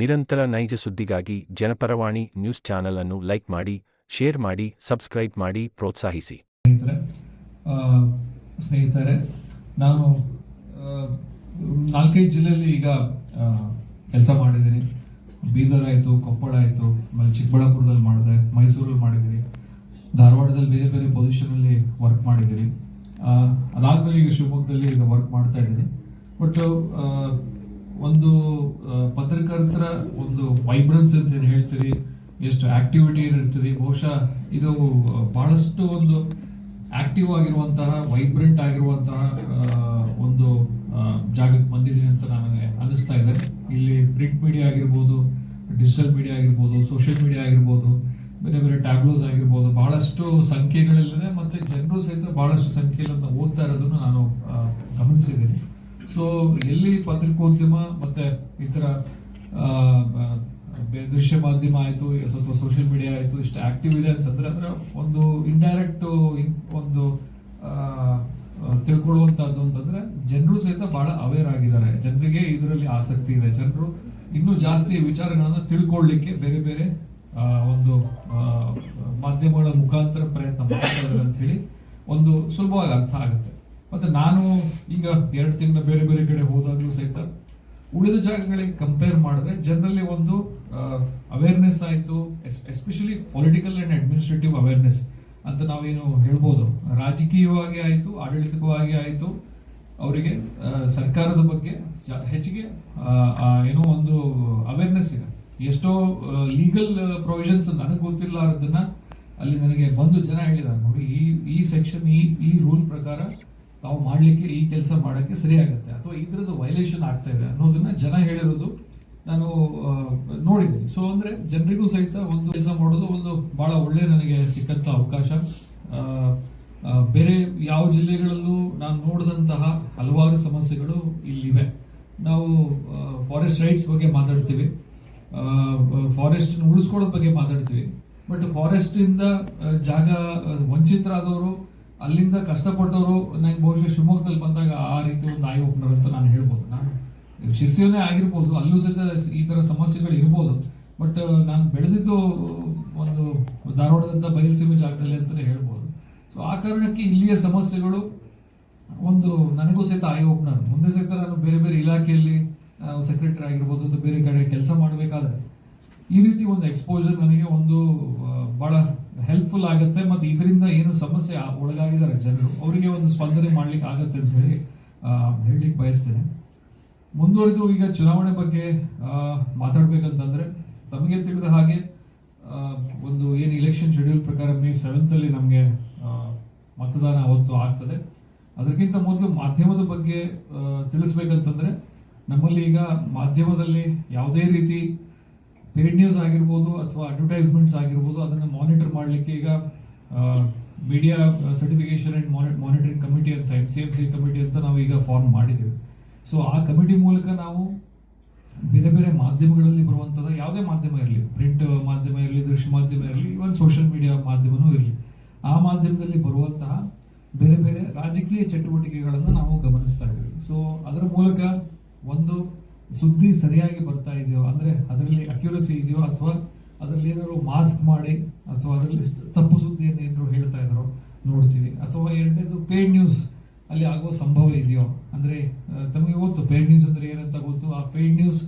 ನಿರಂತರ ನೈಜ ಸುದ್ದಿಗಾಗಿ ಜನಪರವಾಣಿ ನ್ಯೂಸ್ ಚಾನೆಲ್ ಅನ್ನು ಲೈಕ್ ಮಾಡಿ, ಶೇರ್ ಮಾಡಿ, ಸಬ್ಸ್ಕ್ರೈಬ್ ಮಾಡಿ ಪ್ರೋತ್ಸಾಹಿಸಿ. ಸ್ನೇಹಿತರೆ ನಾನು ನಾಲ್ಕೈದು ಜಿಲ್ಲೆಯಲ್ಲಿ ಈಗ ಕೆಲಸ ಮಾಡಿದ್ದೀನಿ. ಬೀದರ್ ಆಯಿತು, ಕೊಪ್ಪಳ ಆಯಿತು, ಆಮೇಲೆ ಚಿಕ್ಕಬಳ್ಳಾಪುರದಲ್ಲಿ ಮಾಡಿದೆ, ಮೈಸೂರಲ್ಲಿ ಮಾಡಿದ್ದೀನಿ. ಧಾರವಾಡದಲ್ಲಿ ಬೇರೆ ಬೇರೆ ಪೊಸಿಷನಲ್ಲಿ ವರ್ಕ್ ಮಾಡಿದ್ದೀನಿ. ಅದಾದ್ಮೇಲೆ ಈಗ ಶಿವಮೊಗ್ಗದಲ್ಲಿ ಈಗ ವರ್ಕ್ ಮಾಡ್ತಾ ಇದ್ದೀನಿ. ಬಟ್ ಒಂದು ಪತ್ರಕರ್ತರ ಒಂದು ವೈಬ್ರೆನ್ಸ್ ಅಂತ ಏನು ಹೇಳ್ತೀರಿ, ಎಷ್ಟು ಆಕ್ಟಿವಿಟಿ ಏನಿರ್ತೀರಿ ಬಹುಶಃ ಇದು ಬಹಳಷ್ಟು ಒಂದು ಆಕ್ಟಿವ್ ಆಗಿರುವಂತಹ ವೈಬ್ರೆಂಟ್ ಆಗಿರುವಂತಹ ಒಂದು ಜಾಗಕ್ಕೆ ಬಂದಿದ್ದೀನಿ ಅಂತ ನನಗೆ ಅನಿಸ್ತಾ ಇದೆ. ಇಲ್ಲಿ ಪ್ರಿಂಟ್ ಮೀಡಿಯಾ ಆಗಿರ್ಬೋದು ಡಿಜಿಟಲ್ ಮೀಡಿಯಾ ಆಗಿರ್ಬೋದು ಸೋಷಿಯಲ್ ಮೀಡಿಯಾ ಆಗಿರ್ಬೋದು, ಬೇರೆ ಬೇರೆ ಟ್ಯಾಬ್ಲೋಸ್ ಆಗಿರ್ಬೋದು, ಬಹಳಷ್ಟು ಸಂಖ್ಯೆಗಳಲ್ಲೇ ಮತ್ತೆ ಜನರು ಸಹಿತ ಬಹಳಷ್ಟು ಸಂಖ್ಯೆಯಲ್ಲಿ ಓದ್ತಾ ಇರೋದನ್ನು ನಾನು ಸೊ ಎಲ್ಲಿ ಪತ್ರಿಕೋದ್ಯಮ ಮತ್ತೆ ಇತರ ದೃಶ್ಯ ಮಾಧ್ಯಮ ಆಯಿತು ಅಥವಾ ಸೋಷಿಯಲ್ ಮೀಡಿಯಾ ಆಯಿತು, ಇಷ್ಟು ಆಕ್ಟಿವ್ ಇದೆ ಅಂತಂದ್ರೆ ಅಂದ್ರೆ ಒಂದು ಇಂಡೈರೆಕ್ಟ್ ಒಂದು ತಿಳ್ಕೊಳ್ಳುವಂಥದ್ದು ಅಂತಂದ್ರೆ ಜನರು ಸಹಿತ ಬಹಳ ಅವೇರ್ ಆಗಿದ್ದಾರೆ. ಜನರಿಗೆ ಇದರಲ್ಲಿ ಆಸಕ್ತಿ ಇದೆ. ಜನರು ಇನ್ನೂ ಜಾಸ್ತಿ ವಿಚಾರಗಳನ್ನು ತಿಳ್ಕೊಳ್ಳಿಕ್ಕೆ ಬೇರೆ ಬೇರೆ ಒಂದು ಮಾಧ್ಯಮಗಳ ಮುಖಾಂತರ ಪ್ರಯತ್ನ ಮಾಡ್ತಾ ಇದ್ದಾರೆ ಅಂತ ಹೇಳಿ ಒಂದು ಸುಲಭವಾಗಿ ಅರ್ಥ ಆಗುತ್ತೆ. ಮತ್ತೆ ನಾನು ಈಗ ಎರಡು ತಿಂಗಳ ಬೇರೆ ಬೇರೆ ಕಡೆ ಹೋದಾಗಲೂ ಸಹಿತ ಉಳಿದ ಜಾಗಗಳಿಗೆ ಕಂಪೇರ್ ಮಾಡಿದ್ರೆ ಜನರಲ್ಲಿ ಒಂದು ಅವೇರ್ನೆಸ್ ಆಯಿತು especially political and administrative awareness ಅಂತ ನಾವೇನು ಹೇಳ್ಬೋದು. ರಾಜಕೀಯವಾಗಿ ಆಯಿತು ಆಡಳಿತವಾಗಿ ಆಯಿತು, ಅವರಿಗೆ ಸರ್ಕಾರದ ಬಗ್ಗೆ ಹೆಚ್ಚಿಗೆ ಏನೋ ಒಂದು ಅವೇರ್ನೆಸ್ ಇದೆ. ಎಷ್ಟೋ ಲೀಗಲ್ ಪ್ರೊವಿಷನ್ಸ್ ನನಗೆ ಗೊತ್ತಿರಲಾರದನ್ನ ಅಲ್ಲಿ ನನಗೆ ಬಂದು ಜನ ಹೇಳಿದ್ದಾರೆ ನೋಡಿ, ಈ ಈ ಸೆಕ್ಷನ್ ಈ ಈ ರೂಲ್ ಪ್ರಕಾರ ತಾವು ಮಾಡಲಿಕ್ಕೆ ಈ ಕೆಲಸ ಮಾಡೋಕ್ಕೆ ಸರಿಯಾಗುತ್ತೆ ಅಥವಾ ಥರದ್ದು ವೈಲೇಷನ್ ಆಗ್ತಾ ಇದೆ ಅನ್ನೋದನ್ನ ಜನ ಹೇಳಿರೋದು ನಾನು ನೋಡಿದ್ದೀನಿ. ಸೊ ಅಂದರೆ ಜನರಿಗೂ ಸಹಿತ ಒಂದು ಕೆಲಸ ಮಾಡೋದು ಒಂದು ಭಾಳ ಒಳ್ಳೆ ನನಗೆ ಸಿಕ್ಕಂಥ ಅವಕಾಶ. ಬೇರೆ ಯಾವ ಜಿಲ್ಲೆಗಳಲ್ಲೂ ನಾನು ನೋಡಿದಂತಹ ಹಲವಾರು ಸಮಸ್ಯೆಗಳು ಇಲ್ಲಿವೆ. ನಾವು ಫಾರೆಸ್ಟ್ ರೈಟ್ಸ್ ಬಗ್ಗೆ ಮಾತಾಡ್ತೀವಿ. ಫಾರೆಸ್ಟ್ ಉಳಿಸ್ಕೊಳ್ಳೋದ್ ಬಗ್ಗೆ ಮಾತಾಡ್ತೀವಿ. ಬಟ್ ಫಾರೆಸ್ಟ್ ಇಂದ ಜಾಗ ವಂಚಿತರಾದವರು ಅಲ್ಲಿಂದ ಕಷ್ಟಪಟ್ಟವರು ನನಗೆ ಬಹುಶಃ ಶಿವಮೊಗ್ಗದಲ್ಲಿ ಬಂದಾಗ ಆ ರೀತಿ ಒಂದು ಐ ಓಪನರ್ ಅಂತ ನಾನು ಹೇಳ್ಬೋದು. ನಾನು ಶಿರ್ಸಿಯನ್ನೇ ಆಗಿರ್ಬೋದು, ಅಲ್ಲೂ ಸಹಿತ ಈ ಥರ ಸಮಸ್ಯೆಗಳು ಇರ್ಬೋದು. ಬಟ್ ನಾನು ಬೆಳೆದಿದ್ದು ಒಂದು ಧಾರವಾಡದಂಥ ಬಯಲುಸೀಮೆ ಜಾಗದಲ್ಲಿ ಅಂತಲೇ ಹೇಳ್ಬೋದು. ಸೊ ಆ ಕಾರಣಕ್ಕೆ ಇಲ್ಲಿಯ ಸಮಸ್ಯೆಗಳು ಒಂದು ನನಗೂ ಸಹಿತ ಐ ಓಪನರ್ ಮುಂದೆ ಸಹಿತ ನಾನು ಬೇರೆ ಬೇರೆ ಇಲಾಖೆಯಲ್ಲಿ ಸೆಕ್ರೆಟರಿ ಆಗಿರ್ಬೋದು ಅಥವಾ ಬೇರೆ ಕಡೆ ಕೆಲಸ ಮಾಡಬೇಕಾದ್ರೆ ಈ ರೀತಿ ಒಂದು ಎಕ್ಸ್ಪೋಜರ್ ನನಗೆ ಒಂದು ಭಾಳ ಹೆಲ್ಪ್ಫುಲ್ ಆಗುತ್ತೆ ಮತ್ತೆ ಇದರಿಂದ ಏನು ಸಮಸ್ಯೆ ಒಳಗಾಗಿದ್ದಾರೆ ಜನರು. ಅವರಿಗೆ ಒಂದು ಸ್ಪಂದನೆ ಮಾಡ್ಲಿಕ್ಕೆ ಆಗತ್ತೆ ಅಂತ ಹೇಳಿ ಹೇಳಲಿಕ್ಕೆ ಬಯಸ್ತೇನೆ. ಮುಂದುವರೆದು ಈಗ ಚುನಾವಣೆ ಬಗ್ಗೆ ಮಾತಾಡಬೇಕಂತಂದ್ರೆ ತಮಗೆ ತಿಳಿದ ಹಾಗೆ ಒಂದು ಏನು ಇಲೆಕ್ಷನ್ ಶೆಡ್ಯೂಲ್ ಪ್ರಕಾರ ಮೇ ಸೆವೆಂತಲ್ಲಿ ನಮಗೆ ಮತದಾನ ಅವತ್ತು ಆಗ್ತದೆ. ಅದಕ್ಕಿಂತ ಮೊದಲು ಮಾಧ್ಯಮದ ಬಗ್ಗೆ ತಿಳಿಸ್ಬೇಕಂತಂದ್ರೆ ನಮ್ಮಲ್ಲಿ ಈಗ ಮಾಧ್ಯಮದಲ್ಲಿ ಯಾವುದೇ ರೀತಿ ಪೇಡ್ ನ್ಯೂಸ್ ಆಗಿರ್ಬೋದು ಅಥವಾ ಅಡ್ವರ್ಟೈಸ್ಮೆಂಟ್ಸ್ ಆಗಿರ್ಬೋದು, ಅದನ್ನು ಮಾನಿಟರ್ ಮಾಡಲಿಕ್ಕೆ ಈಗ media certification and monitoring committee ಅಂತ ಸಿ ಎಂ ಸಿ ಕಮಿಟಿ ಅಂತ ನಾವು ಈಗ ಫಾರ್ಮ್ ಮಾಡಿದ್ದೀವಿ. ಸೊ ಆ ಕಮಿಟಿ ಮೂಲಕ ನಾವು ಬೇರೆ ಬೇರೆ ಮಾಧ್ಯಮಗಳಲ್ಲಿ ಬರುವಂಥದ್ದು ಯಾವುದೇ ಮಾಧ್ಯಮ ಇರಲಿ ಪ್ರಿಂಟ್ ಮಾಧ್ಯಮ ಇರಲಿ, ದೃಶ್ಯ ಮಾಧ್ಯಮ ಇರಲಿ ಇವನ್ ಸೋಷಿಯಲ್ ಮೀಡಿಯಾ ಮಾಧ್ಯಮನೂ ಇರಲಿ, ಆ ಮಾಧ್ಯಮದಲ್ಲಿ ಬರುವಂತಹ ಬೇರೆ ಬೇರೆ ರಾಜಕೀಯ ಚಟುವಟಿಕೆಗಳನ್ನು ನಾವು ಗಮನಿಸ್ತಾ ಇದ್ದೀವಿ. ಸೊ ಅದರ ಮೂಲಕ ಒಂದು ಸುದ್ದಿ ಸರಿಯಾಗಿ ಬರ್ತಾ ಇದೆಯೋ, ಅಂದ್ರೆ ಅದರಲ್ಲಿ ಅಕ್ಯುರಸಿ ಇದೆಯೋ, ಅಥವಾ ಅದರಲ್ಲಿ ಏನಾದ್ರು ಮಾಸ್ಕ್ ಮಾಡಿ, ಅಥವಾ ಅದರಲ್ಲಿ ತಪ್ಪು ಸುದ್ದಿಯನ್ನು ಏನಾದ್ರು ಹೇಳ್ತಾ ಇದ್ರು ನೋಡ್ತೀವಿ. ಅಥವಾ ಎರಡನೇದು ಪೇಡ್ ನ್ಯೂಸ್ ಅಲ್ಲಿ ಆಗುವ ಸಂಭವ ಇದೆಯೋ, ಅಂದ್ರೆ ತಮಗೆ ಗೊತ್ತು ಪೇಡ್ ನ್ಯೂಸ್ ಅಂದರೆ ಏನಂತ ಗೊತ್ತು, ಆ ಪೇಡ್ ನ್ಯೂಸ್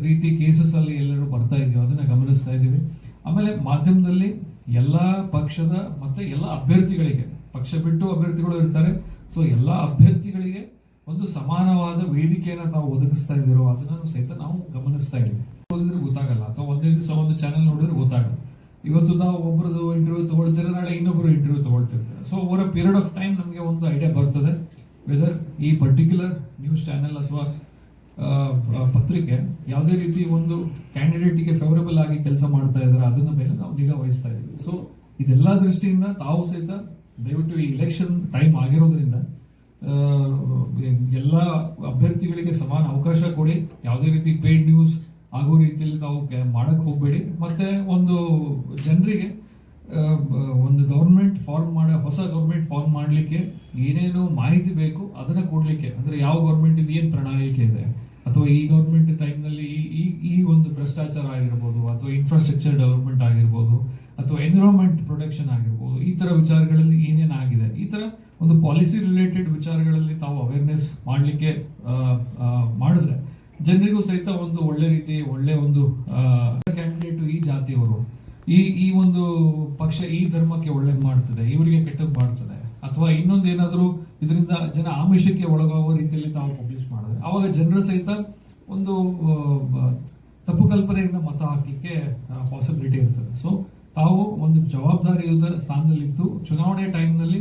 ರೀತಿ ಕೇಸಸ್ ಅಲ್ಲಿ ಎಲ್ಲರೂ ಬರ್ತಾ ಇದೆಯೋ, ಅದನ್ನ ಗಮನಿಸ್ತಾ ಇದ್ದೀವಿ ಆಮೇಲೆ ಮಾಧ್ಯಮದಲ್ಲಿ ಎಲ್ಲ ಪಕ್ಷದ ಮತ್ತೆ ಎಲ್ಲ ಅಭ್ಯರ್ಥಿಗಳಿಗೆ, ಪಕ್ಷ ಬಿಟ್ಟು ಅಭ್ಯರ್ಥಿಗಳು ಇರ್ತಾರೆ. ಸೊ ಎಲ್ಲಾ ಅಭ್ಯರ್ಥಿಗಳಿಗೆ ಒಂದು ಸಮಾನವಾದ ವೇದಿಕೆಯನ್ನ ತಾವು ಒದಗಿಸ್ತಾ ಇದ್ದೀರೋ ಅದನ್ನು ಸಹಿತ ನಾವು ಗಮನಿಸ್ತಾ ಇದ್ದೀವಿ. ಓದಿದ್ರೆ ಗೊತ್ತಾಗಲ್ಲ, ಅಥವಾ ಒಂದೇ ದಿವಸ ಒಂದು ಚಾನೆಲ್ ನೋಡಿದ್ರೆ ಗೊತ್ತಾಗಲ್ಲ. ಇವತ್ತು ತಾವು ಒಬ್ಬರದು ಇಂಟರ್ವ್ಯೂ ತಗೊಳ್ತೀರ, ನಾಳೆ ಇನ್ನೊಬ್ಬರು interview ತಗೊಳ್ತಿರ್ತಾರೆ. So over a period of time ನಮಗೆ ಒಂದು ಐಡಿಯಾ ಬರ್ತದೆ ವೆದರ್ ಈ ಪರ್ಟಿಕ್ಯುಲರ್ ನ್ಯೂಸ್ ಚಾನೆಲ್ ಅಥವಾ ಪತ್ರಿಕೆ ಯಾವುದೇ ರೀತಿ ಒಂದು ಕ್ಯಾಂಡಿಡೇಟಿಗೆ ಫೇವರಬಲ್ ಆಗಿ ಕೆಲಸ ಮಾಡ್ತಾ ಇದ್ದಾರೆ ಅದನ್ನ ಮೇಲೆ ನಾವು ನಿಗಾ ವಹಿಸ್ತಾ ಇದ್ದೀವಿ. ಸೊ ಇದೆಲ್ಲ ದೃಷ್ಟಿಯಿಂದ ತಾವು ಸಹಿತ ದಯವಿಟ್ಟು ಈ ಇಲೆಕ್ಷನ್ ಟೈಮ್ ಆಗಿರೋದ್ರಿಂದ ಎಲ್ಲ ಅಭ್ಯರ್ಥಿಗಳಿಗೆ ಸಮಾನ ಅವಕಾಶ ಕೊಡಿ. ಯಾವುದೇ ರೀತಿ ಪೇಯ್ಡ್ ನ್ಯೂಸ್ ಆಗೋ ರೀತಿಯಲ್ಲಿ ತಾವು ಮಾಡಕ್ಕೆ ಮಾಡಕ್ ಹೋಗಬೇಡಿ. ಮತ್ತೆ ಒಂದು ಜನರಿಗೆ ಒಂದು ಗೌರ್ಮೆಂಟ್ ಫಾರ್ಮ್ ಮಾಡ, ಹೊಸ ಗೌರ್ಮೆಂಟ್ ಫಾರ್ಮ್ ಮಾಡಲಿಕ್ಕೆ ಏನೇನು ಮಾಹಿತಿ ಬೇಕು, ಅದನ್ನು ಕೊಡಲಿಕ್ಕೆ. ಅಂದ್ರೆ ಯಾವ ಗೌರ್ಮೆಂಟ್ ಇದು ಏನು ಪ್ರಣಾಳಿಕೆ ಇದೆ? ಅಥವಾ ಈ ಗೌರ್ಮೆಂಟ್ ಟೈಮ್ನಲ್ಲಿ ಈ ಈ ಒಂದು ಭ್ರಷ್ಟಾಚಾರ ಆಗಿರ್ಬೋದು, ಅಥವಾ ಇನ್ಫ್ರಾಸ್ಟ್ರಕ್ಚರ್ ಡೆವಲಪ್ಮೆಂಟ್ ಆಗಿರ್ಬೋದು ಅಥವಾ ಎನ್ವಿರಾನ್ಮೆಂಟ್ ಪ್ರೊಟೆಕ್ಷನ್ ಆಗಿರ್ಬೋದು, ಈ ಥರ ವಿಚಾರಗಳಲ್ಲಿ ಏನೇನು ಆಗಿದೆ? ಈ ಥರ ಒಂದು ಪಾಲಿಸಿ ರಿಲೇಟೆಡ್ ವಿಚಾರಗಳಲ್ಲಿ ತಾವು ಅವೇರ್ನೆಸ್ ಮಾಡಲಿಕ್ಕೆ ಮಾಡಿದ್ರೆ ಜನರಿಗೂ ಸಹಿತ ಒಂದು ಒಳ್ಳೆ ರೀತಿ, ಒಳ್ಳೆ ಒಂದು ಕ್ಯಾಂಡಿಡೇಟ್ ಈ ಜಾತಿಯವರು. ಈ ಈ ಒಂದು ಪಕ್ಷ ಈ ಧರ್ಮಕ್ಕೆ ಒಳ್ಳೇದು ಮಾಡ್ತದೆ ಇವರಿಗೆ ಕೆಟ್ಟದ್ದು ಮಾಡ್ತದೆ ಅಥವಾ ಇನ್ನೊಂದು ಏನಾದರೂ ಇದರಿಂದ ಜನ ಆಮಿಷಕ್ಕೆ ಒಳಗಾಗುವ ರೀತಿಯಲ್ಲಿ ತಾವು ಪಬ್ಲಿಷ್ ಮಾಡಿದ್ರೆ, ಅವಾಗ ಜನರು ಸಹಿತ ಒಂದು ತಪ್ಪು ಕಲ್ಪನೆಯಿಂದ ಮತ ಹಾಕಲಿಕ್ಕೆ ಪಾಸಿಬಿಲಿಟಿ ಇರ್ತದೆ. ಸೊ ತಾವು ಒಂದು ಜವಾಬ್ದಾರಿಯುತ ಸ್ಥಾನದಲ್ಲಿದ್ದು ಚುನಾವಣೆ ಟೈಮ್ನಲ್ಲಿ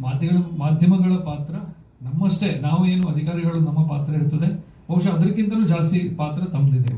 ಮಾಧ್ಯಮ, ಮಾಧ್ಯಮಗಳ ಪಾತ್ರ ನಮ್ಮಷ್ಟೇ. ನಾವು ಏನು ಅಧಿಕಾರಿಗಳು ನಮ್ಮ ಪಾತ್ರ ಇರ್ತದೆ, ಬಹುಶಃ ಅದಕ್ಕಿಂತಲೂ ಜಾಸ್ತಿ ಪಾತ್ರ ತಮ್ಮದಿದೆ